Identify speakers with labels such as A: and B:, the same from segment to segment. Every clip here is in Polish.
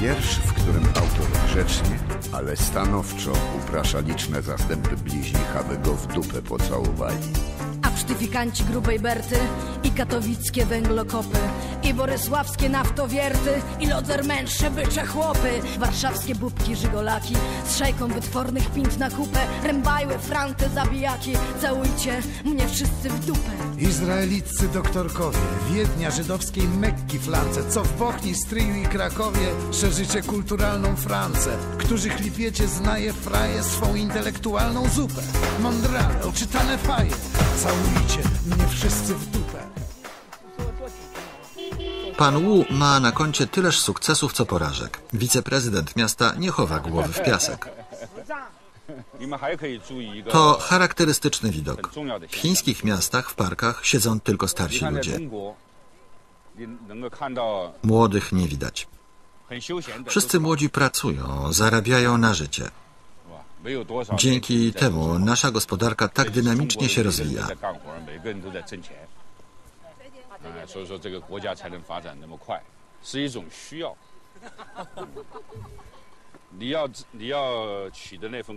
A: Wiersz, w którym autor grzecznie, ale stanowczo uprasza liczne zastępy bliźnich, aby go w dupę pocałowali.
B: A psztyfikanci grubej Berty i katowickie węglokopy i borysławskie naftowierty i lodzermęższe bycze chłopy warszawskie bubki żygolaki z szajką wytwornych pint na kupę rębajły franty zabijaki całujcie mnie wszyscy w dupę
C: Izraeliccy doktorkowie, Wiednia, żydowskiej Mekki flance, co w Bochni, Stryju i Krakowie szerzycie kulturalną Francę, którzy chlipiecie znaje fraje swą intelektualną zupę. Mądrale, oczytane faje, całujcie mnie wszyscy w dupę.
D: Pan Wu ma na koncie tyleż sukcesów, co porażek. Wiceprezydent miasta nie chowa głowy w piasek. To charakterystyczny widok. W chińskich miastach, w parkach siedzą tylko starsi ludzie. Młodych nie widać. Wszyscy młodzi pracują, zarabiają na życie. Dzięki temu nasza gospodarka tak dynamicznie się rozwija.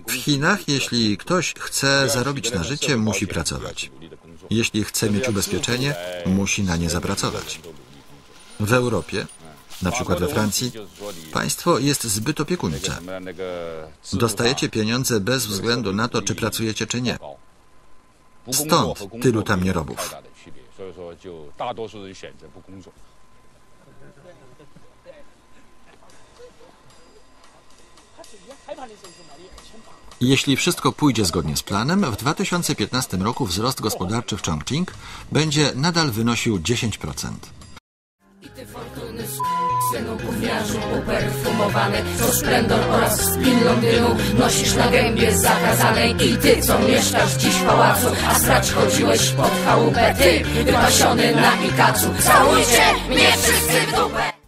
D: W Chinach, jeśli ktoś chce zarobić na życie, musi pracować. Jeśli chce mieć ubezpieczenie, musi na nie zapracować. W Europie na przykład we Francji, państwo jest zbyt opiekuńcze. Dostajecie pieniądze bez względu na to, czy pracujecie, czy nie. Stąd tylu tam nierobów. Jeśli wszystko pójdzie zgodnie z planem, w 2015 roku wzrost gospodarczy w Chongqing będzie nadal wynosił 10%
B: synu gówniarzu uperfumowany To splendor oraz spin Londynu Nosisz na gębie zakazanej I ty, co mieszkasz dziś w pałacu A strać chodziłeś pod chałupę Ty, wypasiony na Ikacu. Całujcie mnie wszyscy w dupę